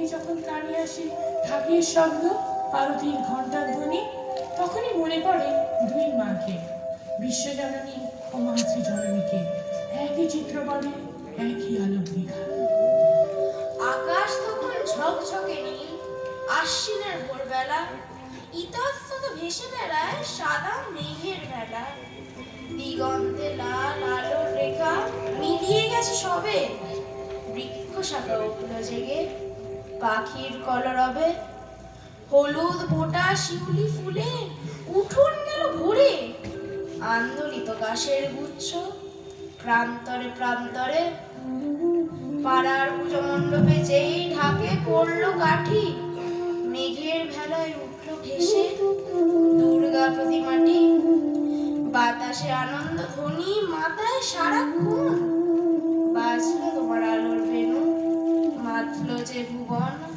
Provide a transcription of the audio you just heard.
বেয়ে যখন কানে আসে ঢাকের শব্দ আরতির ঘণ্টার ধ্বনি, তখনই মনে পড়ে দুই মাকে, বিশ্বজননী ও মাতৃজননীকে। একই চিত্রপটে একই আলোক দীঘা আকাশ তখন ঝকঝকে নীল, আশ্বিনের ভোরবেলা, ইতস্তত ভেসে বেড়ায় সাদা মেঘের বেলা দিগন্তে লাল আলোর রেখা মিলিয়ে গেছে সবে বৃক্ষ শাখা উঠল জেগে। পাখির কলরবে। হলুদ ফোটা শিউলি ফুলে উঠোন গেল ভরে। আন্দোলিত গাছের গুচ্ছ প্রান্তরে প্রান্তরে। পাড়ার পুজো মণ্ডপে যেই ঢাকে পড়ল কাঠি, মেঘের ভেলায় উঠল ভেসে দুর্গা প্রতিমাটি, বাতাসে আনন্দ ধ্বনি, মাথায় সারাক্ষণ বাজলো তোমার আলোর বেনু মাতলো যে ভুবন